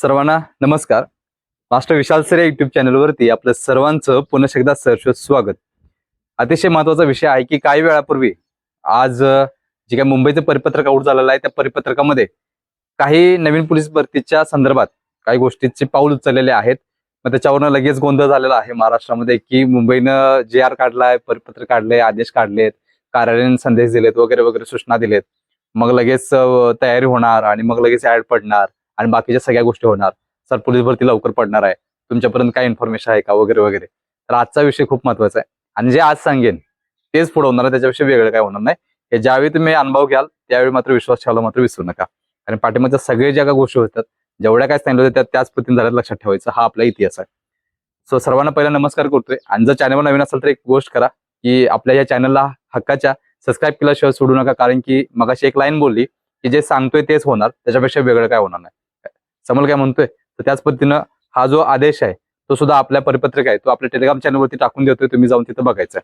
सर्वांना नमस्कार. मास्टर विशाल sir YouTube चॅनलवरती आपलं सर्वांचं पुन्हा एकदा सरशोध स्वागत. अतिशय महत्त्वाचा विषय आहे की काही वेळापूर्वी आज जे काही मुंबईचं परिपत्रक आऊट झालेलं आहे त्या परिपत्रकामध्ये काही नवीन पोलीस भरतीच्या संदर्भात काही गोष्टीचे पाऊल उचललेले आहेत. मग त्याच्यावरनं लगेच गोंधळ झालेला आहे महाराष्ट्रामध्ये की मुंबईनं जे आर काढलाय परिपत्र काढले आदेश काढलेत कार्यालयीन संदेश दिलेत वगैरे वगैरे सूचना दिलेत. मग लगेच तयारी होणार आणि मग लगेच ऍड पडणार. आणि बाकीच्या सगळ्या गोष्टी होणार. सर पोलीस भरती लवकर पडणार आहे. तुमच्यापर्यंत काय इन्फॉर्मेशन आहे का वगैरे वगैरे. तर आजचा विषय खूप महत्त्वाचा आहे. आणि जे आज सांगेन तेच पुढे होणार आहे. त्याच्याविषयी वेगळं काय होणार नाही. हे ज्यावेळी तुम्ही अनुभव घ्याल त्यावेळी मात्र विश्वास ठेवायला मात्र विसरू नका. कारण पाठीमागच्या सगळे ज्या गोष्टी होतात जेवढ्या काय सांगितलं होत्या त्याच पद्धतीने झाल्यात लक्षात ठेवायचं. हा आपला इतिहास आहे. सो सर्वांना पहिला नमस्कार करतोय. आणि जर चॅनलवर नवीन असेल तर एक गोष्ट करा की आपल्या या चॅनलला हक्काच्या सबस्क्राईब केल्याशिवाय सोडू नका. कारण की मगाशी एक लाईन बोलली की जे सांगतोय तेच होणार. त्याच्यापेक्षा वेगळं काय होणार नाही. समोर काय म्हणतोय? तर त्याच पद्धतीनं हा जो आदेश आहे तो सुद्धा आपल्या परिपत्रक आहे. तो आपल्या टेलिग्राम चॅनलवरती टाकून देतोय तुम्ही जाऊन तिथं बघायचा.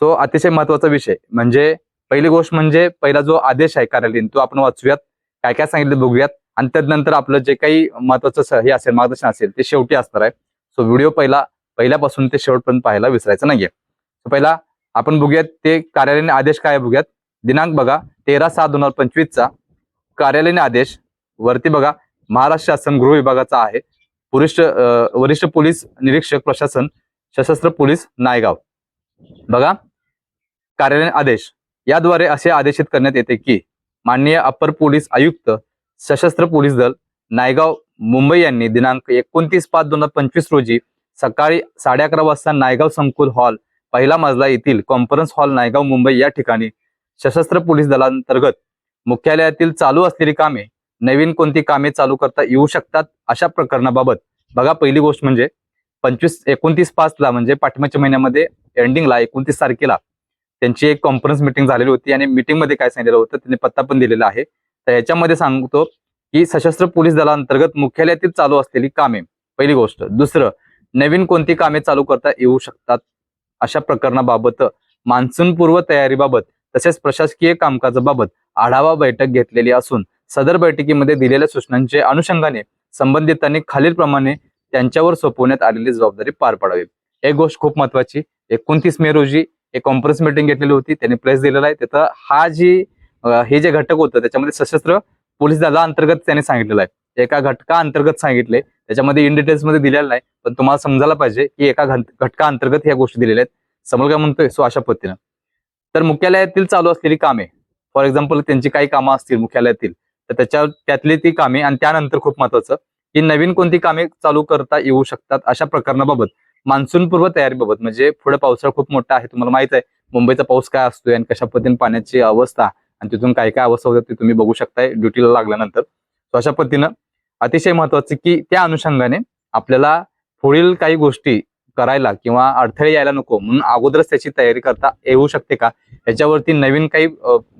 सो अतिशय महत्त्वाचा विषय. म्हणजे पहिली गोष्ट म्हणजे पहिला जो आदेश आहे कार्यालयीन तो आपण वाचूयात काय काय सांगितलं बघूयात. आणि त्यानंतर आपलं जे काही महत्वाचं हे असेल मार्गदर्शन असेल ते शेवटी असणार आहे. सो व्हिडिओ पहिला पहिल्यापासून ते शेवटपर्यंत पाहायला विसरायचं नाहीये. सो पहिला आपण बघूयात ते कार्यालयीन आदेश काय बघूयात. दिनांक बघा तेरा सात दोन हजार पंचवीसचा कार्यालयीन आदेश वरती बघा. महाराष्ट्र शासन गृह विभागाचा आहे. वरिष्ठ वरिष्ठ पोलीस निरीक्षक प्रशासन सशस्त्र पोलीस नायगाव. बघा. कार्यालयीन आदेश. याद्वारे असे आदेशित करण्यात येते की माननीय अपर पोलीस आयुक्त सशस्त्र पोलीस दल नायगाव मुंबई यांनी दिनांक एकोणतीस पाच दोन हजार पंचवीस रोजी सकाळी साडे अकरा वाजता नायगाव संकुल हॉल पहिला मजला येथील कॉन्फरन्स हॉल नायगाव मुंबई या ठिकाणी सशस्त्र पोलीस दलांतर्गत मुख्यालयातील चालू असलेली कामे नवीन कोणती कामे चालू करता येऊ शकतात अशा प्रकरणाबाबत. बघा पहिली गोष्ट म्हणजे पंचवीस एकोणतीस पाचला म्हणजे पाठिंबाच्या महिन्यामध्ये एंडिंगला एकोणतीस तारखेला त्यांची एक कॉन्फरन्स मिटिंग झालेली होती आणि मिटिंगमध्ये मध्ये काय सांगितलेलं होतं त्यांनी पत्ता पण दिलेला आहे. तर याच्यामध्ये सांगतो की सशस्त्र पोलीस दलांतर्गत मुख्यालयातील चालू असलेली कामे. पहिली गोष्ट. दुसरं नवीन कोणती कामे चालू करता येऊ शकतात अशा प्रकरणाबाबत मान्सूनपूर्व तयारीबाबत तसेच प्रशासकीय कामकाजाबाबत आढावा बैठक घेतलेली असून सदर बैठकीमध्ये दिलेल्या सूचनांचे अनुषंगाने संबंधितांनी खालीलप्रमाणे त्यांच्यावर सोपवण्यात आलेली जबाबदारी पार पाडावी. एक गोष्ट खूप महत्वाची एकोणतीस मे रोजी एक कॉन्फरन्स मिटिंग घेतलेली होती त्यांनी प्लेस दिलेला आहे. तिथं हा जी हे जे घटक होतं त्याच्यामध्ये सशस्त्र पोलीस दला अंतर्गत त्यांनी सांगितलेलं आहे. एका घटका अंतर्गत सांगितले त्याच्यामध्ये इन डिटेल्समध्ये दिलेलं नाही पण तुम्हाला समजायला पाहिजे की एका घटका अंतर्गत ह्या गोष्टी दिलेल्या आहेत. समोर काय म्हणतोय? सो अशा पद्धतीनं. तर मुख्यालयातील चालू असलेली कामे फॉर एक्झाम्पल त्यांची काही कामं असतील मुख्यालयातील तर त्याच्या त्यातली ती कामे आणि त्यानंतर खूप महत्वाचं की नवीन कोणती कामे चालू करता येऊ शकतात अशा प्रकरणाबाबत मान्सूनपूर्व तयारीबाबत. म्हणजे पुढे पावसाळा खूप मोठा आहे तुम्हाला माहीत आहे मुंबईचा पाऊस काय असतोय आणि कशा पद्धतीने पाण्याची अवस्था आणि तिथून काय काय अवस्था होतात ते तुम्ही बघू शकताय ड्युटीला लागल्यानंतर. सो अशा पद्धतीनं अतिशय महत्वाचं की त्या अनुषंगाने आपल्याला पुढील काही गोष्टी करायला किंवा अडथळे यायला नको म्हणून अगोदरच त्याची तयारी करता येऊ शकते का? याच्यावरती नवीन काही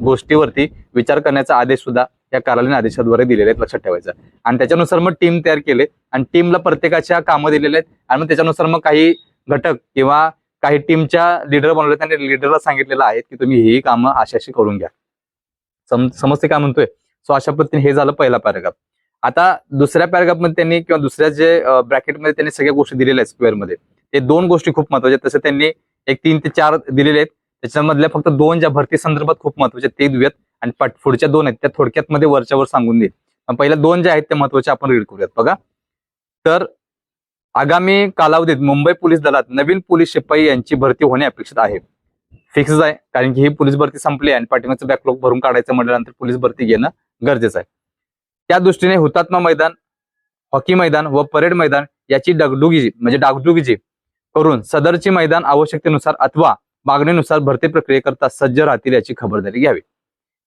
गोष्टीवरती विचार करण्याचा आदेश सुद्धा या कार्यालयीन आदेशाद्वारे दिलेले आहेत लक्षात ठेवायचं आणि त्याच्यानुसार मग टीम तयार केले. आणि टीमला प्रत्येकाच्या कामं दिलेले आहेत. आणि मग त्याच्यानुसार मग काही घटक किंवा काही टीमच्या लिडर बनवले त्यांनी लिडरला सांगितलेलं आहे की तुम्ही ही कामं अशाशी करून घ्या. सम समजते काय म्हणतोय? सो अशा पद्धतीने हे झालं पहिला पॅराग्राफ आता दुसऱ्या पॅराग्राफमध्ये त्यांनी किंवा दुसऱ्या जे ब्रॅकेटमध्ये त्यांनी सगळ्या गोष्टी दिलेल्या आहेत स्क्वेअरमध्ये. ते दोन गोष्टी खूप महत्त्वाच्या आहेत. तसं त्यांनी एक तीन ते चार दिलेले आहेत. त्याच्यामधल्या फक्त दोन ज्या भरती संदर्भात खूप महत्त्वाच्या आहेत, ते देऊयात. आणि पुढच्या दोन आहेत त्या थोडक्यात मध्ये वरच्यावर सांगून देईल. पण पहिल्या दोन ज्या आहेत त्या महत्त्वाच्या आपण रीड करूयात. बघा. तर आगामी कालावधीत मुंबई पोलीस दलात नवीन पोलीस शिपाई यांची भरती होणे अपेक्षित आहे. फिक्स आहे कारण की ही पोलीस भरती संपली आणि पाठिंबाचं बॅकलॉग भरून काढायचं म्हटल्यानंतर पोलीस भरती घेणं गरजेचं आहे. त्या दृष्टीने हुतात्मा मैदान हॉकी मैदान व परेड मैदान याची डगडुगी म्हणजे डागडुगीजी करून सदरची मैदान आवश्यकतेनुसार अथवा मागणीनुसार भरती प्रक्रियेकरता सज्ज राहतील याची खबरदारी घ्यावी.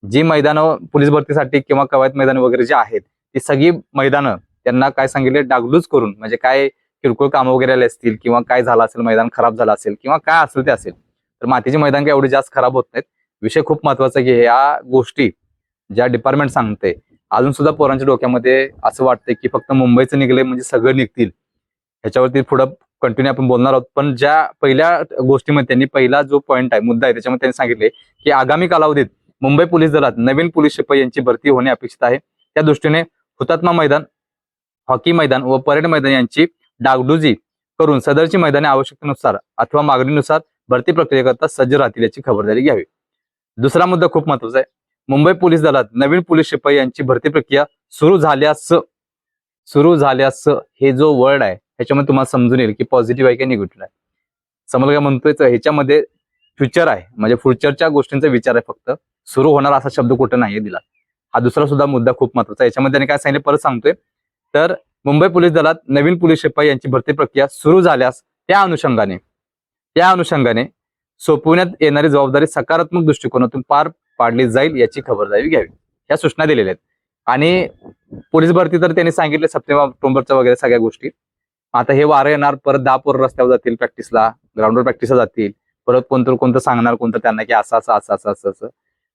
जी मैदानं पोलीस भरतीसाठी किंवा कवायत मैदान वगैरे जे आहेत ती सगळी मैदानं त्यांना काय सांगितले डागडूज करून म्हणजे काय किरकोळ कामं वगैरे आले असतील किंवा काय झालं असेल मैदान खराब झालं असेल किंवा काय असेल ते असेल तर मातीचे मैदान काय एवढे जास्त खराब होत नाहीत. विषय खूप महत्त्वाचा की ह्या गोष्टी ज्या डिपार्टमेंट सांगते अजून सुद्धा पोरांच्या डोक्यामध्ये असं वाटतंय की फक्त मुंबईचं निघले म्हणजे सगळं निघतील. ह्याच्यावरती पुढं कंटिन्यू आपण बोलणार आहोत पण ज्या पहिल्या गोष्टीमध्ये त्यांनी पहिला जो पॉईंट आहे मुद्दा आहे त्याच्यामध्ये त्यांनी सांगितले की आगामी कालावधीत मुंबई पोलीस दलात नवीन पोलीस शिपाई यांची भरती होणे अपेक्षित आहे. त्या दृष्टीने हुतात्मा मैदान हॉकी मैदान व परेड मैदान यांची डागडुजी करून सदरची मैदाने आवश्यकतेनुसार अथवा मागणीनुसार भरती प्रक्रियेकरता सज्ज राहतील याची खबरदारी घ्यावी. दुसरा मुद्दा खूप महत्त्वाचा आहे. मुंबई पोलीस दलात नवीन पोलीस शिपाई यांची भरती प्रक्रिया सुरू झाल्यास सुरू झाल्यास हे जो वर्ड आहे ह्याच्यामध्ये तुम्हाला समजून येईल की पॉझिटिव्ह आहे की निगेटिव्ह आहे. समजा काय म्हणतोय ह्याच्यामध्ये फ्युचर आहे. म्हणजे फ्युचरच्या गोष्टींचा विचार आहे फक्त. सुरू होणार असा शब्द कुठं नाही दिला. हा दुसरा सुद्धा मुद्दा खूप महत्त्वाचा याच्यामध्ये त्यांनी काय सांगितलं? परत सांगतोय. तर मुंबई पोलीस दलात नवीन पोलीस शिपाई यांची भरती प्रक्रिया सुरू झाल्यास त्या अनुषंगाने त्या अनुषंगाने सोपवण्यात येणारी जबाबदारी सकारात्मक दृष्टिकोनातून पार पाडली जाईल याची खबरदारी घ्यावी. या सूचना दिलेल्या आहेत. आणि पोलीस भरती तर त्यांनी सांगितले सप्टेंबर ऑक्टोबरच्या वगैरे सगळ्या गोष्टी. आता हे वारं येणार परत दहा पोरं रस्त्यावर जातील प्रॅक्टिसला ग्राउंडवर प्रॅक्टिसला जातील. परत कोणतं कोणतं सांगणार कोणतं त्यांना की असं असं असं असं असं असं.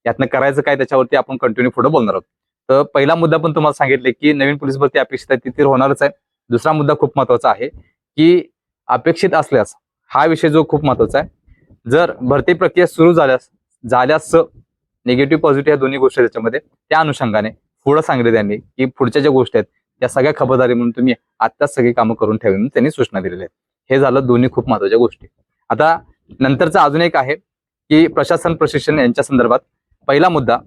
यातनं करायचं काय त्याच्यावरती आपण कंटिन्यू पुढे बोलणार आहोत. तर पहिला मुद्दा पण तुम्हाला सांगितले की नवीन पोलीस भरती अपेक्षित आहे ती होणारच आहे. दुसरा मुद्दा खूप महत्त्वाचा आहे की अपेक्षित असल्यास हा विषय जो खूप महत्त्वाचा आहे. जर भरती प्रक्रिया सुरू झाल्यास झाल्यास निगेटिव्ह पॉझिटिव्ह या दोन्ही गोष्टी त्याच्यामध्ये त्या अनुषंगाने पुढं सांगितले त्यांनी की पुढच्या ज्या गोष्टी आहेत त्या सगळ्या खबरदारी म्हणून तुम्ही आत्ताच सगळी कामं करून ठेवा म्हणून त्यांनी सूचना दिलेल्या आहेत. हे झालं दोन्ही खूप महत्त्वाच्या गोष्टी. आता नंतरचं अजून एक आहे की प्रशासन प्रशिक्षण यांच्या संदर्भात पहिला मुद्दा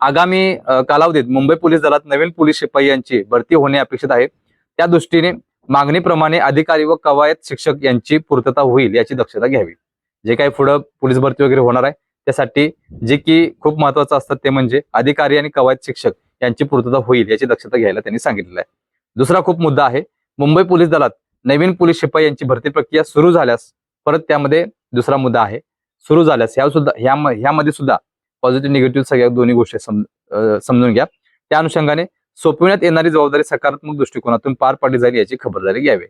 आगामी कालावधीत मुंबई पोलीस दलात नवीन पोलीस शिपाई यांची भरती होणे अपेक्षित आहे. त्या दृष्टीने मागणीप्रमाणे अधिकारी व कवायत शिक्षक यांची पूर्तता होईल याची दक्षता घ्यावी. जे काही पुढं पोलीस भरती वगैरे होणार आहे त्यासाठी जे की खूप महत्वाचं असतात ते म्हणजे अधिकारी आणि कवायत शिक्षक यांची पूर्तता होईल याची दक्षता घ्यायला त्यांनी सांगितलेलं आहे. दुसरा खूप मुद्दा आहे मुंबई पोलीस दलात नवीन पोलीस शिपाई यांची भरती प्रक्रिया सुरू झाल्यास परत त्यामध्ये दुसरा मुद्दा आहे. सुरू झाल्यास ह्या सुद्धा ह्या ह्यामध्ये सुद्धा पॉझिटिव्ह निगेटिव्ह सगळ्या दोन्ही गोष्टी समजून घ्या. त्या अनुषंगाने सोपविण्यात येणारी जबाबदारी सकारात्मक दृष्टिकोनातून पार पाडली जाईल याची खबरदारी घ्यावी.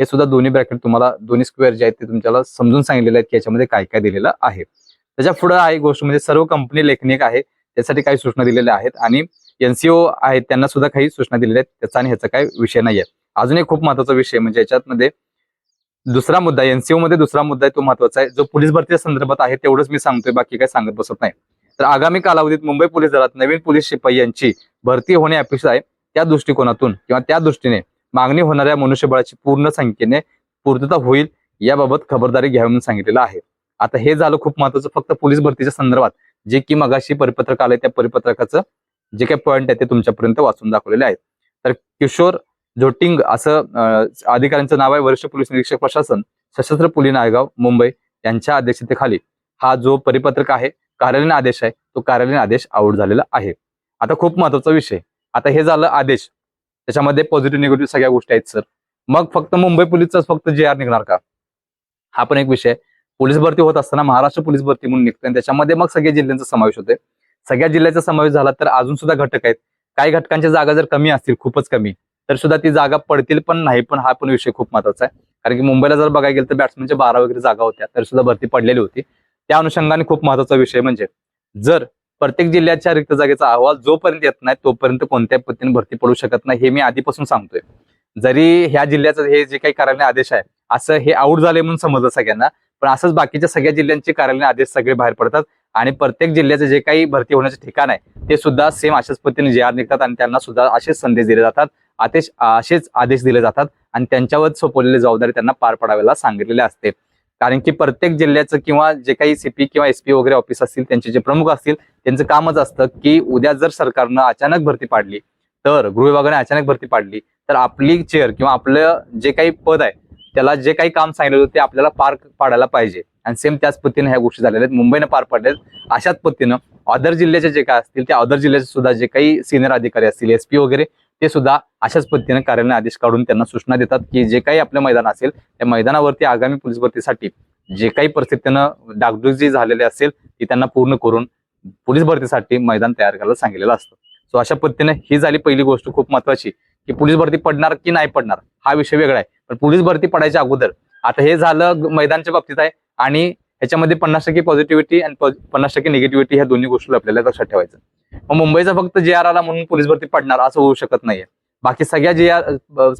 हे सुद्धा दोन्ही ब्रॅकेट तुम्हाला दोन्ही स्क्वेअर जे आहेत ते तुमच्याला समजून सांगितलेले आहेत की याच्यामध्ये काय काय दिलेलं आहे. त्याच्या पुढे आहे गोष्ट म्हणजे सर्व कंपनी लेखनिक आहे त्यासाठी काही सूचना दिलेल्या आहेत आणि एनसीओ आहेत त्यांना सुद्धा काही सूचना दिलेल्या आहेत त्याचा आणि ह्याचा काही विषय नाही आहे अजून एक खूप महत्त्वाचा विषय म्हणजे याच्यामध्ये दुसरा मुद्दा एनसीओ मध्ये दुसरा मुद्दा आहे तो महत्त्वाचा आहे. जो पोलीस भरतीच्या संदर्भात आहे तेवढंच मी सांगतोय बाकी काही सांगत बसत नाही. तर आगामी कालावधीत मुंबई पोलीस दलात नवीन पोलीस शिपाई यांची भरती होणे अपेक्षित आहे. त्या दृष्टिकोनातून किंवा त्या दृष्टीने मागणी होणाऱ्या मनुष्यबळाची पूर्ण संख्येने पूर्तता होईल याबाबत खबरदारी घ्यावी म्हणून सांगितलेलं आहे. आता हे झालं खूप महत्वाचं फक्त पोलीस भरतीच्या संदर्भात जे की मगाशी परिपत्रक आलंय त्या परिपत्रकाचं जे काही पॉईंट आहे ते तुमच्यापर्यंत वाचून दाखवलेले आहेत. तर किशोर झोटिंग असं अधिकाऱ्यांचं नाव आहे. वरिष्ठ पोलीस निरीक्षक प्रशासन सशस्त्र पोलीस नायगाव मुंबई यांच्या अध्यक्षतेखाली. हा जो परिपत्रक आहे कार्यालयीन आदेश आहे तो कार्यालयीन आदेश आऊट झालेला आहे. आता खूप महत्त्वाचा विषय. आता हे झालं आदेश. त्याच्यामध्ये पॉझिटिव्ह निगेटिव्ह सगळ्या गोष्टी आहेत सर मग फक्त मुंबई पोलीसचाच फक्त जे आर निघणार का? हा पण एक विषय. पोलीस भरती होत असताना महाराष्ट्र पोलीस भरती म्हणून निघते आणि त्याच्यामध्ये मग सगळ्या जिल्ह्यांचा समावेश होते सगळ्या जिल्ह्याचा समावेश झाला तर अजून सुद्धा घटक आहेत. काही घटकांच्या जागा जर कमी असतील खूपच कमी तर सुद्धा ती जागा पडतील पण नाही पण हा पण विषय खूप महत्त्वाचा आहे. कारण की मुंबईला जर बघायला गेलं तर बॅट्समनच्या बारा वगैरे जागा होत्या तर सुद्धा भरती पडलेली होती. त्या अनुषंगाने खूप महत्त्वाचा विषय म्हणजे जर प्रत्येक जिल्ह्याच्या रिक्त जागेचा अहवाल जोपर्यंत येत नाही तोपर्यंत कोणत्याही पद्धतीने भरती पडू शकत नाही हे मी आधीपासून सांगतोय. जरी ह्या जिल्ह्याचं हे जे काही कार्यालय आदेश आहे असं हे आऊट झाले म्हणून समजलं सगळ्यांना पण असंच बाकीच्या सगळ्या जिल्ह्यांचे कार्यालय आदेश सगळे बाहेर पडतात आणि प्रत्येक जिल्ह्याचे जे काही भरती होण्याचे ठिकाण आहे ते सुद्धा सेम अशाच पद्धतीने जे आर निघतात आणि त्यांना सुद्धा असेच संदेश दिले जातात आदेश असेच आदेश दिले जातात आणि त्यांच्यावर सोपवलेली जबाबदारी त्यांना पार पाडायला सांगितलेले असते. कारण की प्रत्येक जिल्ह्याचं किंवा जे काही सीपी किंवा एसपी वगैरे ऑफिस असतील त्यांचे जे प्रमुख असतील त्यांचं कामच असतं की उद्या जर सरकारनं अचानक भरती पाडली तर गृह विभागाने अचानक भरती पाडली तर आपली चेअर किंवा आपलं जे काही पद आहे त्याला जे काही काम सांगितलं होतं ते आपल्याला पार पाडायला पाहिजे. आणि सेम त्याच पद्धतीने ह्या गोष्टी झालेल्या आहेत. मुंबईनं पार पाडल्यात. अशाच पद्धतीनं अदर जिल्ह्याचे जे काय असतील त्या अदर जिल्ह्याचे सुद्धा जे काही सिनियर अधिकारी असतील एसपी वगैरे ते सुद्धा अशाच पद्धतीने कार्यालय आदेश काढून त्यांना सूचना देतात की जे काही आपलं मैदान असेल त्या मैदानावरती आगामी पोलीस भरतीसाठी जे काही परिस्थितीनं डागडुजी झालेली असेल ती त्यांना पूर्ण करून पोलीस भरतीसाठी मैदान तयार करायला सांगितलेलं असतं. सो अशा पद्धतीने ही झाली पहिली गोष्ट खूप महत्वाची की पोलीस भरती पडणार की नाही पडणार हा विषय वेगळा आहे. पण पोलीस भरती पडायच्या अगोदर आता हे झालं मैदानच्या बाबतीत आहे आणि ह्याच्यामध्ये पन्नास टक्के पॉझिटिव्हिटी आणि पन्नास टक्के निगेटिव्हिटी ह्या दोन्ही गोष्टी आपल्याला लक्षात ठेवायचं. मग मुंबईचा फक्त जे आर आला म्हणून पोलीस भरती पडणार असं होऊ शकत नाहीये. बाकी सगळ्या जिल्ह्या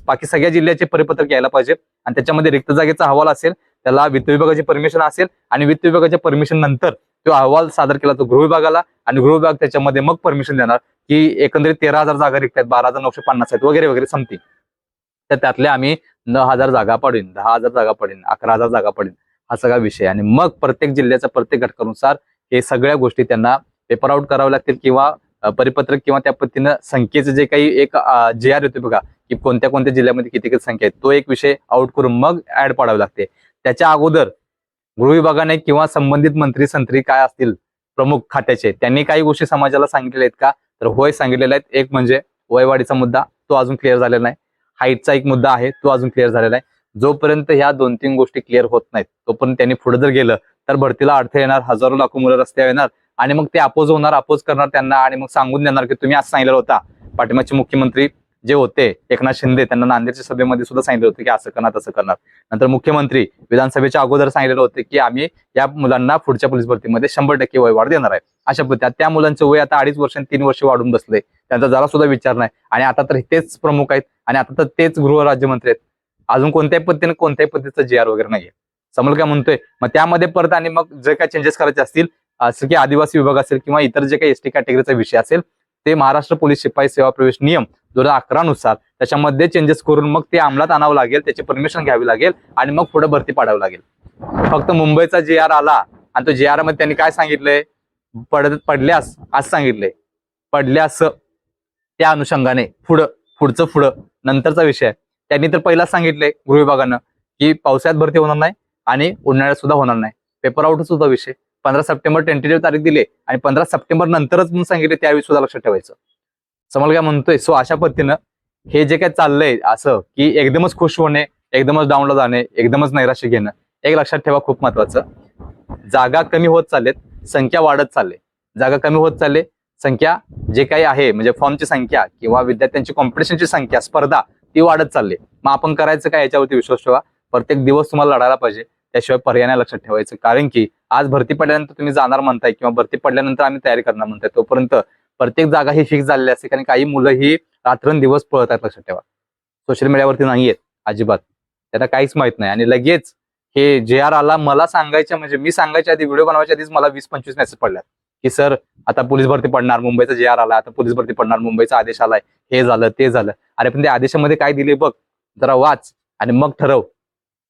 बाकी सगळ्या जिल्ह्याचे परिपत्रक यायला पाहिजे. आणि त्याच्यामध्ये रिक्त जागेचा अहवाल असेल त्याला वित्त विभागाची परमिशन असेल आणि वित्त विभागाच्या परमिशन नंतर तो अहवाल सादर केला तो गृह विभागाला आणि गृह विभाग त्याच्यामध्ये मग परमिशन देणार की एकंदरीत तेरा हजार जागा रिक्त आहेत बारा हजार नऊशे पन्नास आहेत वगैरे वगैरे समथिंग तर त्यातल्या आम्ही नऊ हजार जागा पडेन दहा हजार जागा पडेन अकरा हजार जागा पडेन हा सगळा विषय. आणि मग प्रत्येक जिल्ह्याच्या प्रत्येक घटकानुसार हे सगळ्या गोष्टी त्यांना पेपर आउट कराव्या लागतील किंवा परिपत्रक किंवा त्या पद्धतीनं संख्येचं जे काही एक जे आर येतो बघा की कोणत्या कोणत्या जिल्ह्यामध्ये किती किती संख्या आहे तो एक विषय आउट करून मग ऍड पाडावी लागते. त्याच्या अगोदर गृह विभागाने किंवा संबंधित मंत्री संत्री काय असतील प्रमुख खात्याचे त्यांनी काही गोष्टी समाजाला सांगितलेल्या आहेत का? तर होय सांगितलेल्या आहेत. एक म्हणजे वयवाढीचा मुद्दा तो अजून क्लिअर झालेला नाही. हाईटचा एक मुद्दा आहे तो अजून क्लिअर झालेला आहे जोपर्यंत ह्या दोन तीन गोष्टी क्लिअर होत नाहीत तोपर्यंत त्यांनी पुढे जर गेलं तर भरतीला अडथळे येणार हजारो लाखो मुलं रस्त्यावर येणार आणि मग ते अपोज होणार अपोज करणार त्यांना आणि मग सांगून देणार की तुम्ही असं सांगितलं होता. पाठिंबाचे मुख्यमंत्री जे होते एकनाथ शिंदे त्यांना नांदेडच्या सभेमध्ये सुद्धा सांगितलं होतं की असं करणार तसं करणार. नंतर मुख्यमंत्री विधानसभेच्या अगोदर सांगितलेलं होतं की आम्ही या मुलांना पुढच्या पोलीस भरतीमध्ये शंभर टक्के वय वाढ देणार आहे. अशा पद्धती त्या मुलांचं वय आता अडीच वर्ष तीन वर्ष वाढून बसले त्यांचा जरा सुद्धा विचार नाही. आणि आता तर तेच प्रमुख आहेत आणि आता तर तेच गृहराज्यमंत्री आहेत. अजून कोणत्याही पद्धतीने कोणत्याही पद्धतीचं जी आर वगैरे नाहीये. समोर काय म्हणतोय? मग त्यामध्ये परत आणि मग जे काय चेंजेस करायचे असतील असं की आदिवासी विभाग असेल किंवा इतर जे काही एसटी कॅटेगरीचा विषय असेल ते महाराष्ट्र पोलीस शिपाई सेवा प्रवेश नियम दोन हजार अकरा नुसार त्याच्यामध्ये चेंजेस करून मग ते अंमलात आणावं लागेल त्याची परमिशन घ्यावी लागेल आणि मग पुढे भरती पाडावी लागेल. फक्त मुंबईचा जे आर आला आणि तो जे आरमध्ये त्यांनी काय सांगितलंय पड पडल्यास आज सांगितलंय पडल्यास त्या अनुषंगाने पुढं पुढचं पुढं नंतरचा विषय. त्यांनी तर पहिलाच सांगितलंय गृह विभागानं की पावसाळ्यात भरती होणार नाही आणि उन्हाळ्यात सुद्धा होणार नाही. पेपर आउट सुद्धा विषय. पंधरा सप्टेंबर टेंटेटिव्ह तारीख दिली आणि पंधरा सप्टेंबर नंतरच म्हणून सांगितले त्यावेळी सुद्धा लक्षात ठेवायचं. समोर काय म्हणतोय? सो अशा पद्धतीनं हे जे काय चाललंय असं की एकदमच खुश होणे एकदमच डाऊनला जाणे एकदमच नैराश्य घेणं एक लक्षात ठेवा खूप महत्वाचं. जागा कमी होत चाललेत संख्या वाढत चालले. जागा कमी होत चालले संख्या जे काही आहे म्हणजे फॉर्मची संख्या किंवा विद्यार्थ्यांची कॉम्पिटिशनची संख्या स्पर्धा ती वाढत चालली. मग आपण करायचं काय याच्यावरती विश्वास ठेवा. प्रत्येक दिवस तुम्हाला लढायला पाहिजे. त्याशिवाय पर्याय नाही लक्षात ठेवायचं. कारण की आज भरती पडल्यानंतर तुम्ही जाणार म्हणताय किंवा भरती पडल्यानंतर आम्ही तयारी करणार म्हणताय. तोपर्यंत प्रत्येक जागा ही फिक्स झालेली असते. कारण काही मुलं ही रात्रंदिवस पळत आहेत लक्षात ठेवा. सोशल मीडियावरती नाहीयेत अजिबात. त्यांना काहीच माहीत नाही. आणि लगेच हे जे आर आला मला सांगायच्या म्हणजे मी सांगायच्या आधी व्हिडिओ बनवायच्या आधीच मला वीस पंचवीस मेसेज पडल्यात. की सर आता पोलीस भरती पडणार मुंबईचा जे आर आला आता पोलीस भरती पडणार मुंबईचा आदेश आलाय हे झालं ते झालं. अरे पण त्या आदेशामध्ये काय दिले बघ जरा वाच आणि मग ठरव.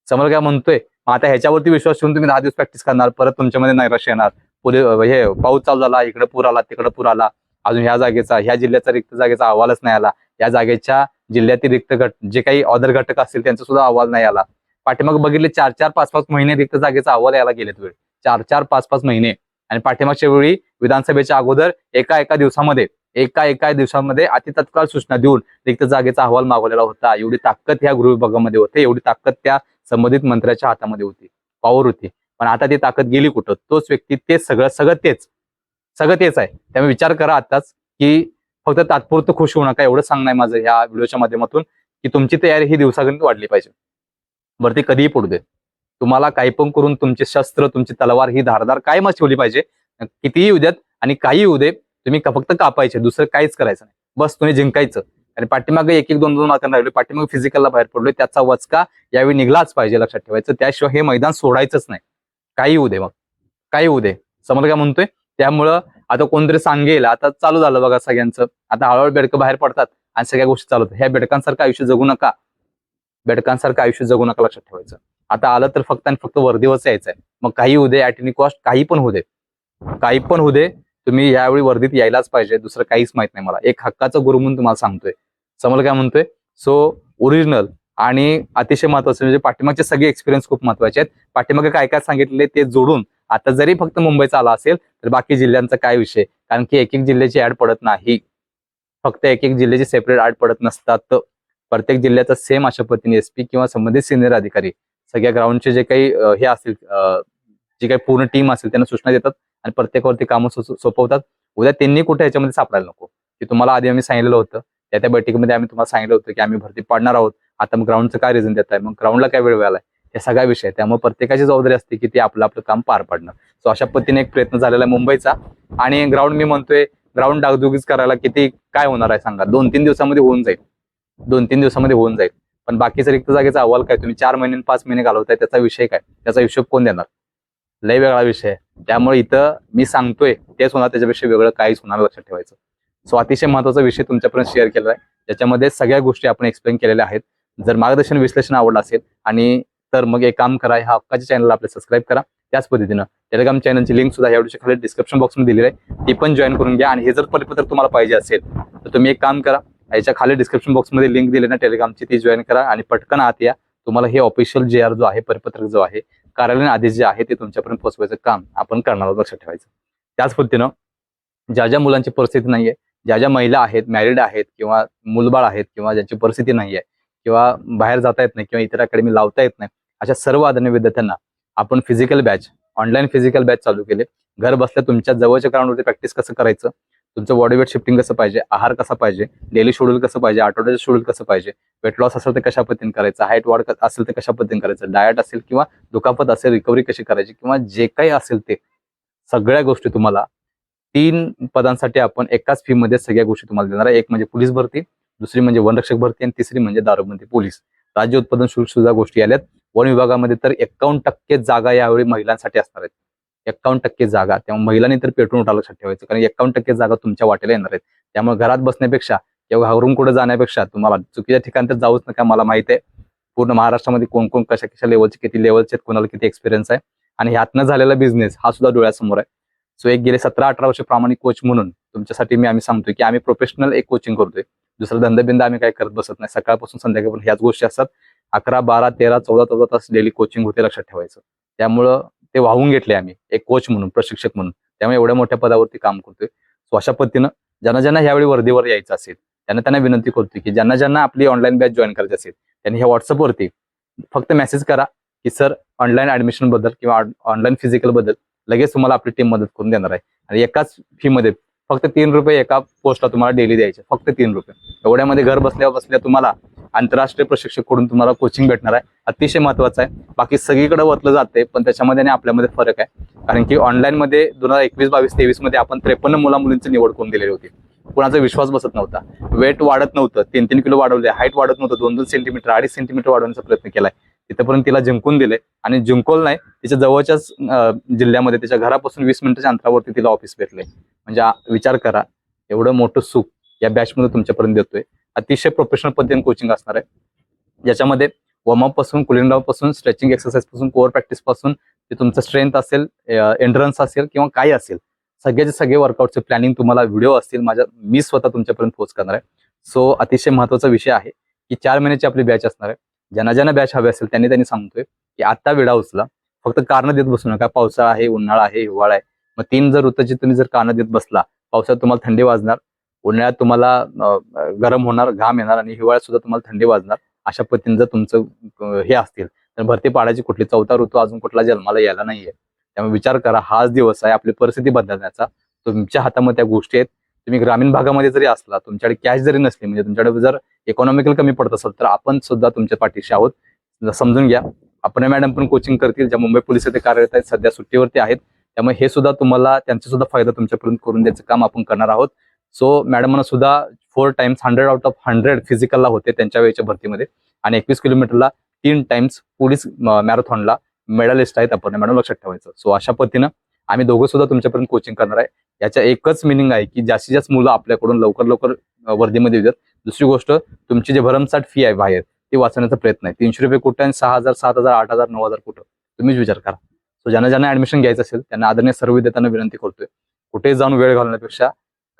समोर काय म्हणतोय? आता ह्याच्यावरती विश्वास ठेवून तुम्ही दहा दिवस प्रॅक्टिस करणार परत तुमच्यामध्ये नैराश्य येणार. पोलीस हे पाऊस चालू झाला इकडे पूर आला तिकडे पूर आला अजून ह्या जागेचा ह्या जिल्ह्याचा रिक्त जागेचा अहवालच नाही आला. या जागेच्या जिल्ह्यातील रिक्त घट जे काही ऑदर घटक असतील त्यांचा सुद्धा अहवाल नाही आला. पाठीमाग बघितले चार चार पाच पाच महिने रिक्त जागेचा अहवाल यायला गेलेत वेळ. चार चार पाच पाच महिने. आणि पाठीमागच्या वेळी विधानसभेच्या अगोदर एका एका दिवसामध्ये एका एका दिवसामध्ये अति तत्काळ सूचना देऊन रिक्त जागेचा अहवाल मागवलेला होता. एवढी ताकद ह्या गृह विभागामध्ये होते एवढी ताकद त्या संबंधित मंत्र्याच्या हातामध्ये होती. पॉवर होती. पण आता ती ताकद गेली कुठं? तोच व्यक्ती तेच सगळं सगळं तेच. सगळं तेच आहे. त्यामुळे विचार करा आताच की फक्त तात्पुरतं खुश होऊ नका. एवढं सांगणं आहे माझं ह्या व्हिडिओच्या माध्यमातून की तुमची तयारी ही दिवसागणित वाढली पाहिजे. वरती कधीही पडू दे. तुम्हाला काही पण करून तुमचे शस्त्र तुमची तलवार ही धारदार कायमच ठेवली पाहिजे. कितीही उद्यात आणि काही येऊ दे तुम्ही फक्त कापायचे. दुसरं काहीच करायचं नाही. बस तुम्ही जिंकायचं. आणि पाठीमागे एक एक दोन दोन मार्कांना राहिले पाठीमागे फिजिकलला बाहेर पडलोय. त्याचा वचका यावेळी निघलाच पाहिजे लक्षात ठेवायचं. त्याशिवाय हे मैदान सोडायचंच नाही. काही होऊ दे मग. काही होऊ दे. समज काय म्हणतोय? त्यामुळं आता कोणतरी सांगेल. आता चालू झालं बघा सगळ्यांचं. आता हळूहळू बेडकं बाहेर पडतात आणि सगळ्या गोष्टी चालू होतात. ह्या बेडकांसारखं आयुष्य जगू नका. बेडकांसारखं आयुष्य जगू नका लक्षात ठेवायचं. आता आलं तर फक्त आणि फक्त वर्दीवरच यायचंय. मग काही होऊ दे. ऍट एनी कॉस्ट काही पण होऊ दे. काही पण होऊ दे. तुम्ही यावेळी वर्दीत यायलाच पाहिजे. दुसरं काहीच माहीत नाही मला. एक हक्काचा गुरु म्हणून तुम्हाला सांगतोय. समोर काय म्हणतोय? सो ओरिजिनल आणि अतिशय महत्वाचं म्हणजे पाठीमागचे सगळे एक्सपिरियन्स खूप महत्त्वाचे आहेत. पाठीमागे काय काय सांगितले ते जोडून आता जरी फक्त मुंबईचा आला असेल तर बाकी जिल्ह्यांचा काय विषय? कारण की एक एक जिल्ह्याची ऍड पडत नाही. फक्त एक एक जिल्ह्याची सेपरेट ऍड पडत नसतात. प्रत्येक जिल्ह्याचा सेम अशा पद्धतीने एसपी किंवा संबंधित सिनियर अधिकारी सगळ्या ग्राउंडचे जे काही हे असतील जी काही पूर्ण टीम असेल त्यांना सूचना देतात आणि प्रत्येकावरती कामं सोपवतात. उद्या त्यांनी कुठे याच्यामध्ये सापडायला नको? की तुम्हाला आधी आम्ही सांगितलेलं होतं. त्या त्या बैठकीमध्ये आम्ही तुम्हाला सांगितलं होतं की आम्ही भरती पाडणार आहोत. आता मग ग्राउंडचं काय रिझन देत आहे? मग ग्राउंडला काय वेळ मिळालाय? हे सगळा विषय त्यामुळे प्रत्येकाची जबाबदारी असते की ते आपलं आपलं काम पार पाडणं. सो अशा पद्धतीने एक प्रयत्न झालेला आहे मुंबईचा. आणि ग्राउंड मी म्हणतोय ग्राउंड डागदुगीच करायला किती काय होणार आहे सांगा? दोन तीन दिवसामध्ये होऊन जाईल. दोन तीन दिवसामध्ये होऊन जाईल. पण बाकीचा रिक्त जागेचा अहवाल काय? तुम्ही चार महिने पाच महिने घालवताय त्याचा विषय काय? त्याचा हिशोब कोण देणार? लय वेगळा विषय आहे. त्यामुळे इथं मी सांगतोय तेच होणार त्याच्यापेक्षा वेगळं काहीच होणार लक्षात ठेवायचं. सो अतिशय महत्त्वाचा विषय तुमच्यापर्यंत शेअर केला आहे. ज्याच्यामध्ये सगळ्या गोष्टी आपण एक्सप्लेन केलेल्या आहेत. जर मार्गदर्शन विश्लेषण आवडलं असेल आणि तर मग एक काम करा ह्या हक्काच्या चॅनलला आपल्या सबस्क्राईब करा. त्याच पद्धतीनं टेलिग्राम चॅनलची लिंक सुद्धा या व्हिडिओच्या खाली डिस्क्रिप्शन बॉक्समध्ये दिलेली आहे. ती पण जॉईन करून घ्या आणि हे जर परिपत्रक तुम्हाला पाहिजे असेल तर तुम्ही एक काम करा. याच्या खाली डिस्क्रिप्शन बॉक्समध्ये लिंक दिली ना टेलिग्रामची ती जॉईन करा आणि पटकन आत या. तुम्हाला हे ऑफिशियल जे आर जो आहे परिपत्रक जो आहे कार्यालयीन आदेश जे आहे ते तुमच्यापर्यंत पोहोचवायचं काम आपण करणार लक्षात ठेवायचं. त्याच पद्धतीनं ज्या ज्या मुलांची परिस्थिती नाहीये ज्या ज्या महिला आहेत मॅरिड आहेत किंवा मुलबाळ आहेत किंवा ज्यांची परिस्थिती नाही आहे किंवा बाहेर जाता येत नाही किंवा इतर अकॅडमी लावता येत नाही अशा सर्व आदरणीय विद्यार्थ्यांना आपण physical batch online physical batch चालू केले. घर बसल्या तुमच्या जवळच्या ग्राउंडवरती प्रॅक्टिस कसं करायचं? तुमचं बॉडी वेट शिफ्टिंग कसं पाहिजे? आहार कसा पाहिजे? डेली शेड्यूल कसं पाहिजे? आठवड्याचं शेड्यूल कसं पाहिजे? वेट लॉस असेल तर कशा पद्धतीने करायचं? हाईट वाढ असेल तर कशा पद्धतीने करायचं? डायट असेल किंवा दुखापत असेल रिकव्हरी कशी करायची? किंवा जे काही असेल ते सगळ्या गोष्टी तुम्हाला तीन पदांसाठी आपण एकाच फी मध्ये सगळ्या गोष्टी तुम्हाला देणार आहे. एक म्हणजे पोलीस भरती दुसरी म्हणजे वनरक्षक भरती आणि तिसरी म्हणजे दारूबंदी पोलीस. राज्य उत्पादन शुल्क सुद्धा गोष्टी आल्यात. वन विभागामध्ये तर एक्कावन्न टक्के जागा यावेळी महिलांसाठी असणार आहेत. एक्कावन्न टक्के जागा. त्यामुळे महिलांनी तर पेटून उठायला लक्षात ठेवायचं. कारण एक्कावन्न टक्के जागा तुमच्या वाटेला येणार आहेत. त्यामुळे घरात बसण्यापेक्षा किंवा घरून कुठे जाण्यापेक्षा तुम्हाला चुकीच्या ठिकाणी तर जाऊच नका मला माहिती आहे. पूर्ण महाराष्ट्रामध्ये कोण कोण कशा कशा लेवलचे किती लेवलचे आहेत कोणाला किती एक्सपिरियन्स आहे. आणि ह्यातनं झालेला बिझनेस हा सुद्धा डोळ्यासमोर आहे. सो एक गेले सतरा अठरा वर्ष प्रामाणिक कोच म्हणून तुमच्यासाठी मी आम्ही सांगतोय की आम्ही प्रोफेशनल एक कोचिंग करतोय. दुसरा धंदाबिंदा आम्ही काय करत बसत नाही. सकाळपासून संध्याकाळपर्यंत ह्याच गोष्टी असतात. अकरा बारा तेरा चौदा चौदा तास डेली कोचिंग होते लक्षात ठेवायचं. त्यामुळं ते वाहून घेतले आम्ही. एक कोच म्हणून प्रशिक्षक म्हणून. त्यामुळे एवढ्या मोठ्या पदावरती काम करतोय. सो अशा पद्धतीनं ज्यांना ज्यांना ह्यावेळी वर्दीवर यायचं असेल त्यांना त्यांना विनंती करतोय की ज्यांना ज्यांना आपली ऑनलाईन बॅच जॉईन करायची असेल त्यांनी ह्या व्हॉट्सअपवरती फक्त मेसेज करा की सर ऑनलाईन ऍडमिशनबद्दल किंवा ऑनलाईन फिजिकलबद्दल लगेच तुम्हाला आपली टीम मदत करून देणार आहे. आणि एकाच फीमध्ये फक्त तीन रुपये एका पोस्टला तुम्हाला डेली द्यायचे. फक्त तीन रुपये. एवढ्यामध्ये घर बसल्या बसल्या तुम्हाला आंतरराष्ट्रीय प्रशिक्षककडून तुम्हाला कोचिंग भेटणार आहे. अतिशय महत्वाचं आहे. बाकी सगळीकडे वतलं जाते पण त्याच्यामध्ये आणि आपल्यामध्ये फरक आहे. कारण की ऑनलाईनमध्ये दोन हजार एकवीस बावीस तेवीसमध्ये आपण त्रेपन्न मुला मुलींची निवड करून दिलेली होती. कुणाचा विश्वास बसत नव्हता. वेट वाढत नव्हतं. तीन तीन किलो वाढवले. हाईट वाढत नव्हतं. दोन दोन सेंटीमीटर अडीच सेंटीमीटर वाढवण्याचा प्रयत्न केलाय. तिथपर्यंत तिला जिंकून दिले. आणि जिंकवलं नाही तिच्या जवळच्याच जिल्ह्यामध्ये तिच्या घरापासून वीस मिनिटाच्या अंतरावरती तिला ऑफिस भेटले म्हणजे विचार करा एवढं मोठं सुख या बॅचमध्ये तुमच्यापर्यंत देतोय. अतिशय प्रोफेशनल पद्धतीने कोचिंग असणार आहे. ज्याच्यामध्ये वॉर्मअपपासून कुलिंग डाऊन पासून स्ट्रेचिंग एक्सरसाइजपासून कोअर प्रॅक्टिसपासून ते तुमचं स्ट्रेंथ असेल एंड्रन्स असेल किंवा काही असेल. सगळ्याचे सगळे वर्कआउटचे प्लॅनिंग तुम्हाला व्हिडिओ असतील माझ्या मी स्वतः तुमच्यापर्यंत पोहोच करणार आहे. सो अतिशय महत्त्वाचा विषय आहे की चार महिन्याची आपली बॅच असणार आहे. ज्यांना ज्यांना बॅच हवी असेल त्यांनी त्यांनी सांगतोय की आत्ता विडा उचला. फक्त कारण देत बसू नका. पावसाळा आहे उन्हाळा आहे हिवाळा आहे. मग तीन जर ऋतूची तुम्ही जर कारण देत बसला पावसाळ्यात तुम्हाला थंडी वाजणार उन्हाळ्यात तुम्हाला गरम होणार घाम येणार आणि हिवाळ्यात सुद्धा तुम्हाला थंडी वाजणार अशा पद्धतीने जर तुमचं हे असतील तर भरती पाडायची कुठली चौथा ऋतू अजून कुठला जन्माला यायला नाहीये. त्यामुळे विचार करा हाच दिवस आहे आपली परिस्थिती बदलण्याचा. तुमच्या हातामध्ये त्या गोष्टी आहेत तुम्ही ग्रामीण भागामध्ये जरी असला तुमच्याकडे कॅश जरी नसली म्हणजे तुमच्याकडे जर इकॉनॉमिकल कमी पडत असेल तर आपण सुद्धा तुमच्या पाठीशी आहोत. समजून घ्या. आपण मॅडम पण कोचिंग करतील. ज्या मुंबई पोलीस येथे कार्यरत आहेत सध्या सुट्टीवरती आहेत. त्यामुळे हे सुद्धा तुम्हाला त्यांचा सुद्धा फायदा तुमच्यापर्यंत करून द्यायचं काम आपण करणार आहोत. सो मॅडमना सुद्धा four times hundred out of hundred फिजिकलला होते त्यांच्या वेळेच्या भरतीमध्ये. आणि एकवीस किलोमीटरला तीन टाइम्स पोलीस मॅरेथॉनला मेडलिस्ट आहेत आपण. मॅडम लक्षात ठेवायचं. सो अशा पद्धतीनं आम्ही दोघं सुद्धा तुमच्यापर्यंत कोचिंग करणार आहे. याच्या एकच मिनिंग आहे की जास्तीत जास्त मुलं आपल्याकडून लवकर लवकर वर्धीमध्ये वर्दीमध्ये येतात. दुसरी गोष्ट तुमची जी भरमसाठ फी आहे बाहेर ती वाचवण्याचा प्रयत्न आहे. तीनशे रुपये कुठं आणि सहा हजार सात हजार आठ हजार नऊ हजार कुठं? तुम्हीच विचार करा. सो ज्यांना ज्यांना ऍडमिशन घ्यायचं असेल त्यांना आदरणीय सर्व विद्यार्थ्यांना विनंती करतोय. कुठे जाऊन वेळ घालण्यापेक्षा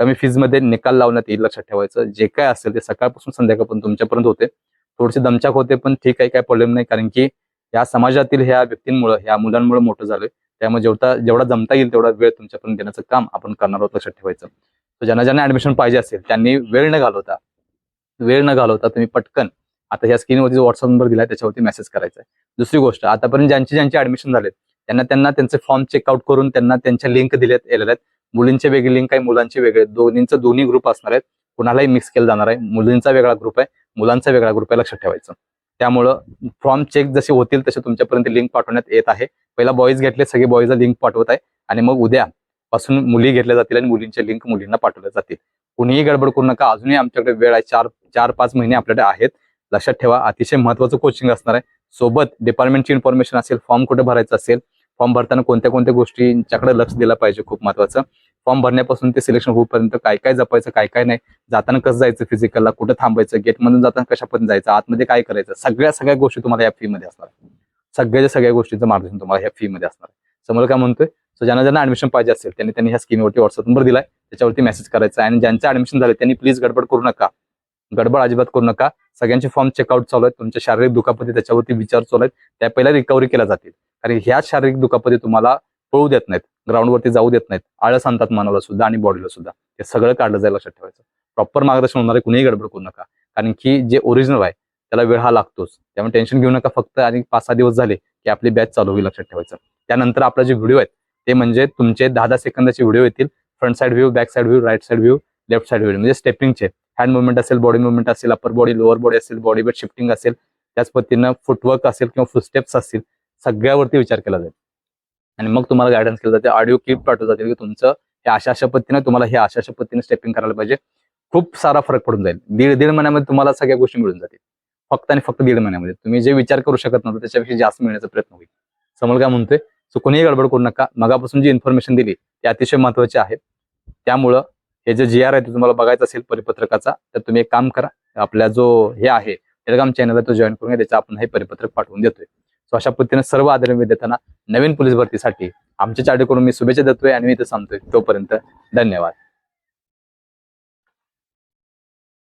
कमी फीजमध्ये निकाल लावण्यात येईल लक्षात ठेवायचं. जे काय असेल ते सकाळपासून संध्याकाळपर्यंत तुमच्यापर्यंत होते. थोडेसे दमचाक होते पण ठीक आहे काय प्रॉब्लेम नाही. कारण की या समाजातील ह्या व्यक्तींमुळे ह्या मुलांमुळे मोठं झालंय. त्यामुळे जेवढा जेवढा जमता येईल तेवढा वेळ तुमच्यापर्यंत देण्याचं काम आपण करणार आहोत लक्षात ठेवायचं. तर ज्यांना ज्यांना ऍडमिशन पाहिजे असेल त्यांनी वेळ न घालवता वेळ न घालवता तुम्ही पटकन आता ह्या स्क्रीनवरती जो व्हॉट्सअप नंबर दिलाय त्याच्यावरती मेसेज करायचा आहे दुसरी गोष्ट आतापर्यंत ज्यांची ज्यांची ऍडमिशन झालेत त्यांना त्यांना त्यांचे फॉर्म चेकआउट करून त्यांना त्यांच्या लिंक दिल्यात गेलेल्या आहेत. मुलींचे वेगळे लिंक आहे मुलांचे वेगळे दोन्हींचं दोन्ही ग्रुप असणार आहेत. कुणालाही मिक्स केलं जाणार आहे. मुलींचा वेगळा ग्रुप आहे मुलांचा वेगळा ग्रुप आहे लक्षात ठेवायचं. त्यामुळं फॉर्म चेक जसे होतील तसे तुमच्यापर्यंत लिंक पाठवण्यात येत आहे. पहिला बॉईज घेतले सगळे बॉईजला लिंक पाठवत आहे. आणि मग उद्या पासून मुली घेतल्या जातील आणि मुलींच्या लिंक मुलींना पाठवल्या जातील. कुणीही गडबड करू नका. अजूनही आमच्याकडे वेळ आहे. चार चार पाच महिने आपल्याकडे आहेत. लक्षात ठेवा अतिशय महत्वाचं कोचिंग असणार आहे. सोबत डिपार्टमेंटची इन्फॉर्मेशन असेल फॉर्म कुठे भरायचं असेल फॉर्म भरताना कोणत्या कोणत्या गोष्टींच्याकडे लक्ष दिलं पाहिजे खूप महत्वाचं फॉर्म भरण्यापासून ते सिलेक्शन होईपर्यंत काय काय जपायचं काय काय नाही. जाताना कसं जायचं फिजिकलला कुठं थांबायचं? गेटमधून जाताना कशा पण जायचं? आतमध्ये काय करायचं? सगळ्या सगळ्या गोष्टी तुम्हाला या फीमध्ये असणार सगळ्याच्या सगळ्या गोष्टींचं मार्गदर्शन तुम्हाला या फीमध्ये असणार समोर काय म्हणतोय सो ज्यांना ज्यांना ऍडमिशन पाहिजे असेल त्यांनी त्यांनी ह्या स्कीमवरती व्हॉट्सअप नंबर दिलाय. त्याच्यावरती मेसेज करायचा आहे. आणि ज्यांचं ऍडमिशन झालं त्यांनी प्लीज गडबड करू नका. गडबड अजिबात करू नका. सगळ्यांचे फॉर्म चेकआउट चालू आहेत. तुमच्या शारीरिक दुखापती त्याच्यावरती विचार चालू आहेत. त्या पहिल्या रिकव्हरी केल्या जातील. कारण ह्या शारीरिक दुखापती तुम्हाला पळू देत नाहीत. ग्राउंडवरती जाऊ देत नाहीत. आळस आणतात मनाला सुद्धा आणि बॉडीला सुद्धा. हे सगळं काढलं जाईल लक्षात ठेवायचं. प्रॉपर मार्गदर्शन होणारे कुणीही गडबड करू नका. कारण की जे ओरिजिनल आहे त्याला वेळ हा लागतोच. त्यामुळे टेन्शन घेऊ नका फक्त आणि पाच सहा दिवस झाले की आपली बॅच चालू होईल लक्षात ठेवायचं. त्यानंतर आपला जे व्हिडिओ आहेत ते म्हणजे तुमचे दहा दहा सेकंदाचे व्हिडिओ येतील. Front side view back side view right side view left side view म्हणजे स्टेपिंगचे हँड मुवमेंट असेल बॉडी मुवमेंट असेल अपर बॉडी लोअर बॉडी असेल बॉडी वेट शिफ्टिंग असेल त्याच पद्धतीनं फुटवर्क असेल किंवा फुटस्टेप्स असतील सगळ्यावरती विचार केला जाईल. आणि मग तुम्हाला गायडन्स केलं जाते. ऑडिओ क्लिप पाठवलं जातील की तुमचं हे अशा अशा पद्धतीने तुम्हाला हे अशा अशा पद्धतीने स्टेपिंग करायला पाहिजे. खूप सारा फरक पडून जाईल. दीड दीड महिन्यामध्ये तुम्हाला सगळ्या गोष्टी मिळून जातील. फक्त आणि फक्त दीड महिन्यामध्ये. तुम्ही जे विचार करू शकत नव्हतं त्याच्यापेक्षा जास्त मिळण्याचा प्रयत्न होईल. समोर काय म्हणतोय? सो कोणीही गडबड करू नका. मगापासून जी इन्फॉर्मेशन दिली ती अतिशय महत्वाची आहे. त्यामुळं हे जे जी आर आहे ते तुम्हाला बघायचं असेल परिपत्रकाचा तर तुम्ही एक काम करा. आपला जो हे आहे टेलिग्राम चॅनलला तो जॉईन करून घ्या. आपण हे परिपत्रक पाठवून देतोय. सो अशा पद्धतीने सर्व आदरणीय विद्यार्थ्यांना नवीन पोलीस भरतीसाठी आमच्या चाडीकडून मी शुभेच्छा देतोय आणि मी इथं सांगतोय तोपर्यंत धन्यवाद.